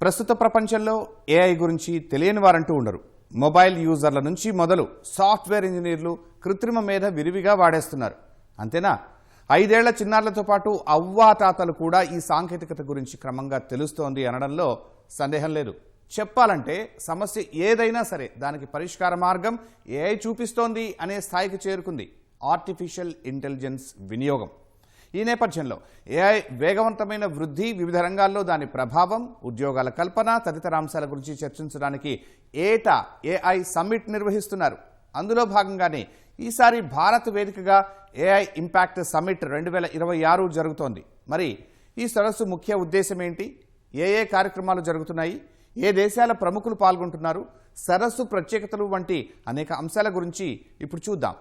ప్రస్తుత ప్రపంచంలో ఏఐ గురించి తెలియని వారంటూ ఉండరు. మొబైల్ యూజర్ల నుంచి మొదలు సాఫ్ట్వేర్ ఇంజనీర్లు కృత్రిమ మేధ విరివిగా వాడేస్తున్నారు. అంతేనా? ఐదేళ్ళ చిన్నారులతో పాటు అవ్వాతాతలు కూడా ఈ సాంకేతికత గురించి క్రమంగా తెలుస్తోంది అనడంలో సందేహం లేదు. చెప్పాలంటే సమస్య ఏదైనా సరే దానికి పరిష్కార మార్గం ఏఐ చూపిస్తోంది అనే స్థాయికి చేరుకుంది. ఆర్టిఫిషియల్ ఇంటెలిజెన్స్ వినియోగం. ఈ నేపథ్యంలో ఏఐ వేగవంతమైన వృద్ధి వివిధ రంగాల్లో దాని ప్రభావం ఉద్యోగాల కల్పన తదితర అంశాల గురించి చర్చించడానికి ఏటా ఏఐ సమ్మిట్ నిర్వహిస్తున్నారు. అందులో భాగంగానే ఈసారి భారత్ వేదికగా ఏఐ ఇంపాక్ట్ సమ్మిట్ రెండు వేల ఇరవై ఆరు జరుగుతోంది. మరి ఈ సదస్సు ముఖ్య ఉద్దేశం ఏంటి? ఏ ఏ కార్యక్రమాలు జరుగుతున్నాయి? ఏ దేశాల ప్రముఖులు పాల్గొంటున్నారు? సరస్సు ప్రత్యేకతలు వంటి అనేక అంశాల గురించి ఇప్పుడు చూద్దాం.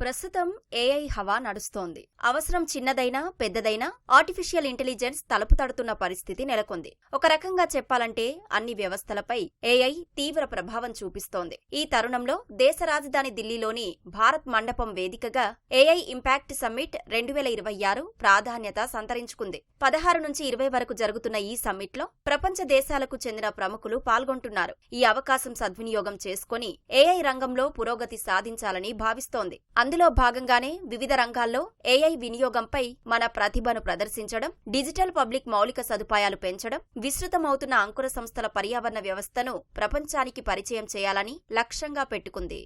ప్రస్తుతం ఏఐ హవా నడుస్తోంది. అవసరం చిన్నదైనా పెద్దదైనా ఆర్టిఫిషియల్ ఇంటెలిజెన్స్ తలుపు తడుతున్న పరిస్థితి నెలకొంది. ఒక రకంగా చెప్పాలంటే అన్ని వ్యవస్థలపై ఏఐ తీవ్ర ప్రభావం చూపిస్తోంది. ఈ తరుణంలో దేశ రాజధాని ఢిల్లీలోని భారత్ మండపం వేదికగా ఏఐ ఇంపాక్ట్ సమ్మిట్ రెండు వేల ఇరవై ఆరు ప్రాధాన్యత సంతరించుకుంది. పదహారు నుంచి ఇరవై వరకు జరుగుతున్న ఈ సమ్మిట్లో ప్రపంచ దేశాలకు చెందిన ప్రముఖులు పాల్గొంటున్నారు. ఈ అవకాశం సద్వినియోగం చేసుకుని ఏఐ రంగంలో పురోగతి సాధించాలని భావిస్తోంది. అందులో భాగంగానే వివిధ రంగాల్లో ఏఐ వినియోగంపై మన ప్రతిభను ప్రదర్శించడం డిజిటల్ పబ్లిక్ మౌలిక సదుపాయాలు పెంచడం విస్తృతమవుతున్న అంకుర సంస్థల పర్యావరణ వ్యవస్థను ప్రపంచానికి పరిచయం చేయాలని లక్ష్యంగా పెట్టుకుంది.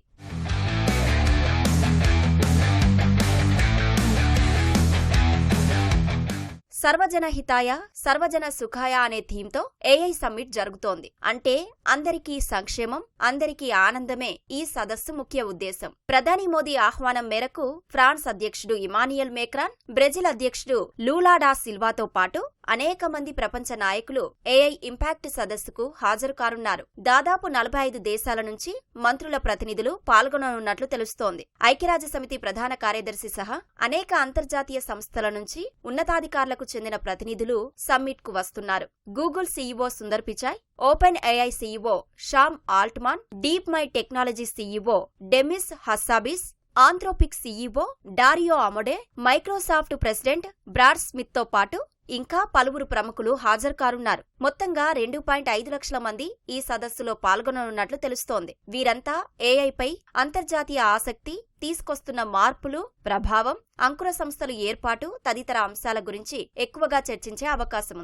సర్వజన హితాయ సర్వజన సుఖాయ అనే థీమ్తో ఏఐ సమ్మిట్ జరుగుతోంది. అంటే అందరికీ సంక్షేమం అందరికీ ఆనందమే ఈ సదస్సు ముఖ్య ఉద్దేశం. ప్రధాని మోదీ ఆహ్వానం మేరకు ఫ్రాన్స్ అధ్యక్షుడు ఇమానియల్ మేక్రాన్ బ్రెజిల్ అధ్యక్షుడు లూలాడా సిల్వాతో పాటు అనేక మంది ప్రపంచ నాయకులు ఏఐ ఇంపాక్ట్ సదస్సుకు హాజరు కానున్నారు. దాదాపు నలభై ఐదు దేశాల నుంచి మంత్రుల ప్రతినిధులు పాల్గొననున్నట్లు తెలుస్తోంది. ఐక్యరాజ్య సమితి ప్రధాన కార్యదర్శి సహా అనేక అంతర్జాతీయ సంస్థల నుంచి ఉన్నతాధికారులకు చెందిన ప్రతినిధులు సమ్మిట్కు వస్తున్నారు. Google CEO Sundar Pichai OpenAI CEO Sam Altman DeepMind technology CEO Demis Hassabis Anthropic CEO Dario Amodei Microsoft president Brad స్మిత్తో పాటు ఇంకా పలువురు ప్రముఖులు హాజరు కానున్నారు మొత్తంగా రెండు పాయింట్ ఐదు లక్షల మంది ఈ సదస్సులో పాల్గొననున్నట్లు తెలుస్తోంది. వీరంతా ఏఐపై అంతర్జాతీయ ఆసక్తి తీసుకొస్తున్న మార్పులు ప్రభావం అంకుర సంస్థలు ఏర్పాటు తదితర అంశాల గురించి ఎక్కువగా చర్చించే అవకాశం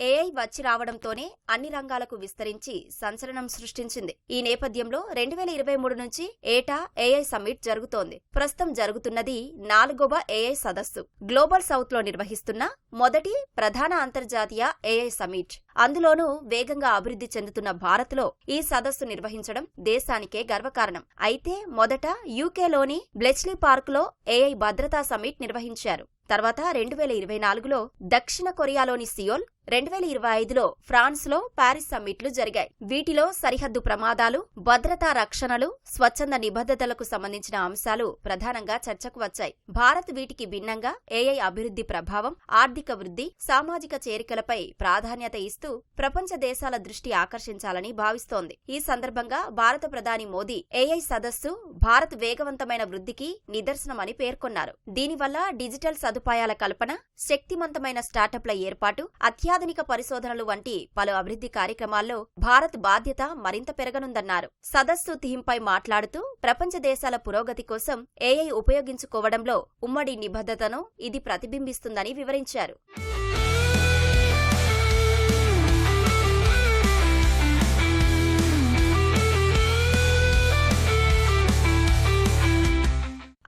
ఏఐ వచ్చి రావడంతోనే అన్ని రంగాలకు విస్తరించి సంచలనం సృష్టించింది. ఈ నేపథ్యంలో రెండు వేల ఇరవై మూడు నుంచి ఏటా ఏఐ సమ్మిట్ జరుగుతోంది. ప్రస్తుతం జరుగుతున్నది నాలుగవ ఏఐ సదస్సు. గ్లోబల్ సౌత్లో నిర్వహిస్తున్న మొదటి ప్రధాన అంతర్జాతీయ ఏఐ సమ్మిట్. అందులోనూ వేగంగా అభివృద్ధి చెందుతున్న భారత్లో ఈ సదస్సు నిర్వహించడం దేశానికే గర్వకారణం. అయితే మొదట యూకేలోని బ్లెచ్లీ పార్క్లో ఏఐ భద్రతా సమ్మిట్ నిర్వహించారు. తర్వాత రెండు వేల ఇరవై నాలుగులో దక్షిణ కొరియాలోని సియోల్ రెండు వేల ఇరవై ఐదులో ఫ్రాన్స్లో ప్యారిస్ సమ్మిట్లు జరిగాయి. వీటిలో సరిహద్దు ప్రమాదాలు భద్రతా రక్షణలు స్వచ్ఛంద నిబద్ధతలకు సంబంధించిన అంశాలు ప్రధానంగా చర్చకు వచ్చాయి. భారత్ వీటికి భిన్నంగా ఏఐ అభివృద్ధి ప్రభావం ఆర్థిక వృద్ధి సామాజిక చేరికలపై ప్రాధాన్యత ఇస్తూ ప్రపంచ దేశాల దృష్టి ఆకర్షించాలని భావిస్తోంది. ఈ సందర్భంగా భారత ప్రధాని మోదీ ఏఐ సదస్సు భారత్ వేగవంతమైన వృద్ధికి నిదర్శనమని పేర్కొన్నారు. దీనివల్ల డిజిటల్ సదుపాయాల కల్పన శక్తివంతమైన స్టార్టప్ల ఏర్పాటు అత్యాధునిక పరిశోధనలు వంటి పలు అభివృద్ధి కార్యక్రమాల్లో భారత్ బాధ్యత మరింత పెరగనుందన్నారు. సదస్సు థీంపై మాట్లాడుతూ ప్రపంచ దేశాల పురోగతి కోసం ఏఐ ఉపయోగించుకోవడంలో ఉమ్మడి నిబద్ధతను ఇది ప్రతిబింబిస్తుందని వివరించారు.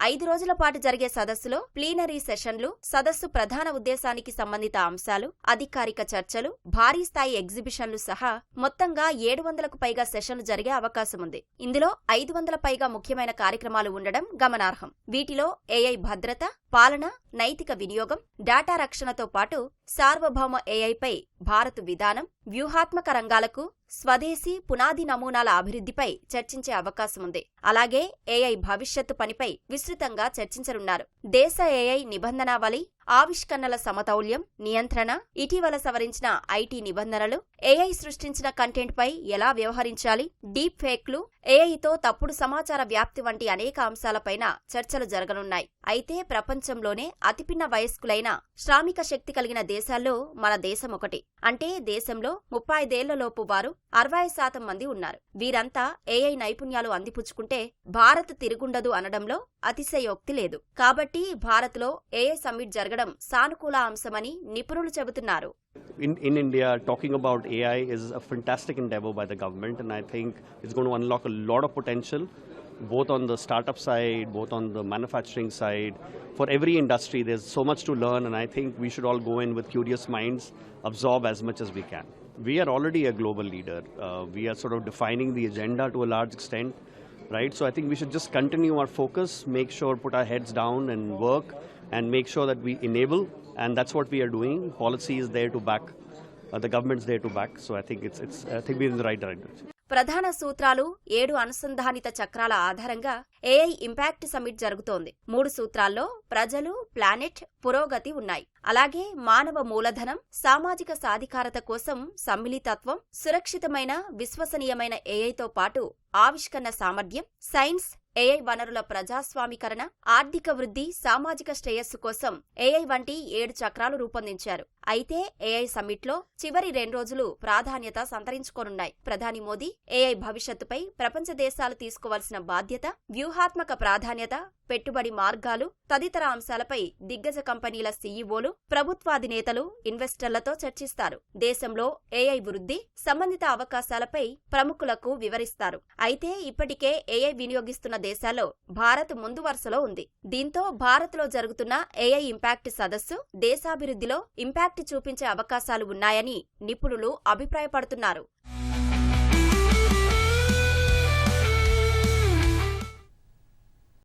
ఐదు రోజుల పాటు జరిగే సదస్సులో ప్లీనరీ సెషన్లు సదస్సు ప్రధాన ఉద్దేశానికి సంబంధిత అంశాలు అధికారిక చర్చలు భారీ స్థాయి ఎగ్జిబిషన్లు సహా మొత్తంగా ఏడు వందలకు పైగా సెషన్లు జరిగే అవకాశం ఉంది. ఇందులో ఐదు వందల పైగా ముఖ్యమైన కార్యక్రమాలు ఉండడం గమనార్హం. వీటిలో ఏఐ భద్రత పాలన నైతిక వినియోగం డేటా రక్షణతో పాటు సార్వభౌమ ఏఐపై భారత్ విధానం వ్యూహాత్మక రంగాలకు స్వదేశీ పునాది నమూనాల అభివృద్ధిపై చర్చించే అవకాశం ఉంది అలాగే ఏఐ భవిష్యత్తు పనిపై విస్తృతంగా చర్చించనున్నారు. దేశ ఏఐ నిబంధనావళి ఆవిష్కరణల సమతౌల్యం నియంత్రణ ఇటీవల సవరించిన ఐటీ నిబంధనలు ఏఐ సృష్టించిన కంటెంట్పై ఎలా వ్యవహరించాలి డీప్ ఫేక్లు ఏఐతో తప్పుడు సమాచార వ్యాప్తి వంటి అనేక అంశాలపైన చర్చలు జరగనున్నాయి. అయితే ప్రపంచంలోనే అతిపిన్న వయస్కులైన శ్రామిక శక్తి కలిగిన దేశాల్లో మన దేశం ఒకటి. అంటే దేశంలో ముప్పై ఐదేళ్ళలోపు వారు అరవై శాతం మంది ఉన్నారు. వీరంతా ఏఐ నైపుణ్యాలు అందిపుచ్చుకుంటే భారత్ తిరుగుండదు అనడంలో అతిశయోక్తి లేదు. కాబట్టి భారత్లో ఏఐ సమ్మిట్ జరగడం సానుకూల అంశమని నిపుణులు చెబుతున్నారు in, in India, talking about AI is a fantastic endeavor by the government, and I think it's going to unlock a lot of potential, both on the startup side, both on the manufacturing side. For every industry, there's so much to learn, and I think we should all go in with curious minds, absorb as much as we can. We are already a global leader. Uh, we are sort of defining the agenda to a large extent, right? So I think we should just continue our focus, make sure, put our heads down and work, And make sure that we enable, and that's what we are doing. Policy is there to back, uh, the government's there to back. So I think it's, it's I think we're in the right direction. ప్రధాన సూత్రాలు ఏడు అనుసంధానిత చక్రాల ఆధారంగా AI impact summit జరుగుతోంది మూడు సూత్రాల్లో ప్రజలు planet పురోగతి ఉన్నాయి అలాగే మానవ మూలధనం సామాజిక సాధికారత కోసం సమ్మిళితత్వం సురక్షితమైన విశ్వసనీయమైన ఏఐతో పాటు ఆవిష్కరణ సామర్థ్యం సైన్స్ ఏఐ వనరుల ప్రజాస్వామీకరణ ఆర్థిక వృద్ధి సామాజిక శ్రేయస్సు కోసం ఏఐ వంటి ఏడు చక్రాలు రూపొందించారు. అయితే ఏఐ సమ్మిట్లో చివరి రెండు రోజులు ప్రాధాన్యత సంతరించుకోనున్నాయి. ప్రధాని మోదీ ఏఐ భవిష్యత్తుపై ప్రపంచ దేశాలు తీసుకోవాల్సిన బాధ్యత వ్యూహాత్మక ప్రాధాన్యత పెట్టుబడి మార్గాలు తదితర అంశాలపై దిగ్గజ కంపెనీల సీఈఓలు ప్రభుత్వాధినేతలు ఇన్వెస్టర్లతో చర్చిస్తారు. దేశంలో ఏఐ వృద్ధి సంబంధిత అవకాశాలపై ప్రముఖులకు వివరిస్తారు. అయితే ఇప్పటికే ఏఐ వినియోగిస్తున్న దేశాల్లో భారత్ ముందు వరుసలో ఉంది. దీంతో భారత్లో జరుగుతున్న ఏఐ ఇంపాక్ట్ సదస్సు దేశాభివృద్ధిలో ఇంపాక్ట్ చూపించే అవకాశాలు ఉన్నాయని నిపుణులు అభిప్రాయపడుతున్నారు.